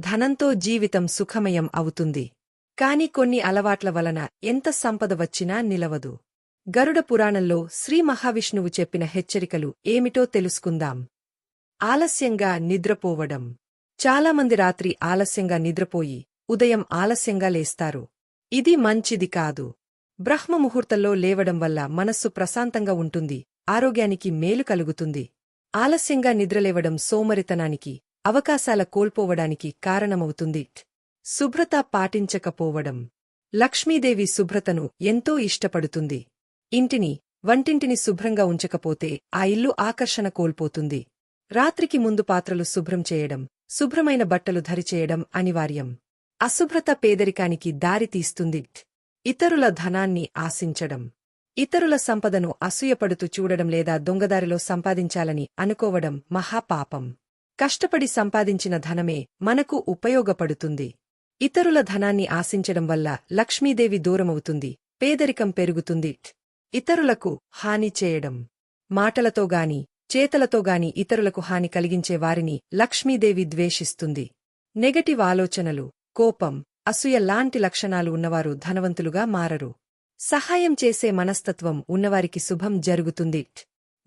ధనంతో జీవితం సుఖమయం అవుతుంది. కాని కొన్ని అలవాట్ల వలన ఎంత సంపద వచ్చినా నిలవదు. గరుడ పురాణంలో శ్రీ మహావిష్ణువు చెప్పిన హెచ్చరికలు ఏమిటో తెలుసుకుందాం. ఆలస్యంగా నిద్రపోవడం. చాలామంది రాత్రి ఆలస్యంగా నిద్రపోయి ఉదయం ఆలస్యంగా లేస్తారు. ఇది మంచిది కాదు. బ్రహ్మముహూర్తంలో లేవడం వల్ల మనస్సు ప్రశాంతంగా ఉంటుంది ఆరోగ్యానికి మేలు కలుగుతుంది. ఆలస్యంగా నిద్రలేవడం సోమరితనానికి అవకాశాల కోల్పోవడానికి కారణమవుతుంది. శుభ్రత పాటించకపోవడం. లక్ష్మీదేవి శుభ్రతను ఎంతో ఇష్టపడుతుంది. ఇంటిని వంటింటిని శుభ్రంగా ఉంచకపోతే ఆ ఇల్లు ఆకర్షణ కోల్పోతుంది. రాత్రికి ముందు పాత్రలు శుభ్రం చేయడం శుభ్రమైన బట్టలు ధరిచేయడం అనివార్యం. అశుభ్రత పేదరికానికి దారితీస్తుంది ఇతరుల ధనాన్ని ఆశించడం. ఇతరుల సంపదను అసూయపడుతూ చూడడం లేదా దొంగదారిలో సంపాదించాలని అనుకోవడం మహాపాపం. కష్టపడి సంపాదించిన ధనమే మనకు ఉపయోగపడుతుంది. ఇతరుల ధనాన్ని ఆశించడం వల్ల లక్ష్మీదేవి దూరమవుతుంది పేదరికం పెరుగుతుంది. ఇతరులకు హాని చేయడం. మాటలతోగాని చేతలతోగాని ఇతరులకు హాని కలిగించే వారిని లక్ష్మీదేవి ద్వేషిస్తుంది. నెగటివ్ ఆలోచనలు కోపం అసూయ లాంటి లక్షణాలు ఉన్నవారు ధనవంతులుగా మారరు. సహాయం చేసే మనస్తత్వం ఉన్నవారికి శుభం జరుగుతుంది.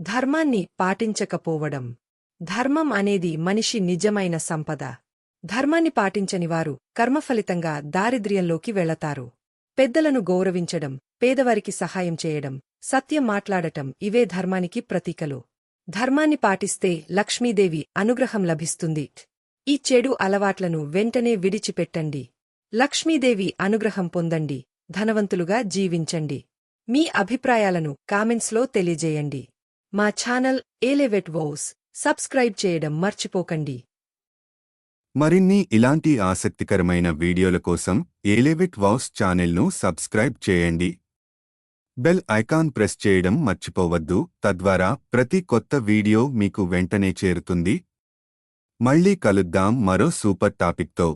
ధర్మాన్ని పాటించకపోవడం. ధర్మం అనేది మనిషి నిజమైన సంపద. ధర్మాన్ని పాటించనివారు కర్మఫలితంగా దారిద్ర్యంలోకి వెళతారు. పెద్దలను గౌరవించడం పేదవారికి సహాయం చేయడం సత్యం మాట్లాడటం ఇవే ధర్మానికి ప్రతీకలు. ధర్మాన్ని పాటిస్తే లక్ష్మీదేవి అనుగ్రహం లభిస్తుంది. ఈ చెడు అలవాట్లను వెంటనే విడిచిపెట్టండి. లక్ష్మీదేవి అనుగ్రహం పొందండి. ధనవంతులుగా జీవించండి. మీ అభిప్రాయాలను కామెంట్స్లో తెలియజేయండి. మా ఛానల్ ఏలెవెట్ వోస్. సబ్స్క్రైబ్ చేయడం మర్చిపోకండి. మరిన్ని ఇలాంటి ఆసక్తికరమైన వీడియోల కోసం ఏలేవిట్ వాస్ ఛానల్ను సబ్స్క్రైబ్ చేయండి. బెల్ ఐకాన్ ప్రెస్ చేయడం మర్చిపోవద్దు. తద్వారా ప్రతి కొత్త వీడియో మీకు వెంటనే చేరుతుంది. మళ్ళీ కలుద్దాం మరో సూపర్ టాపిక్తో.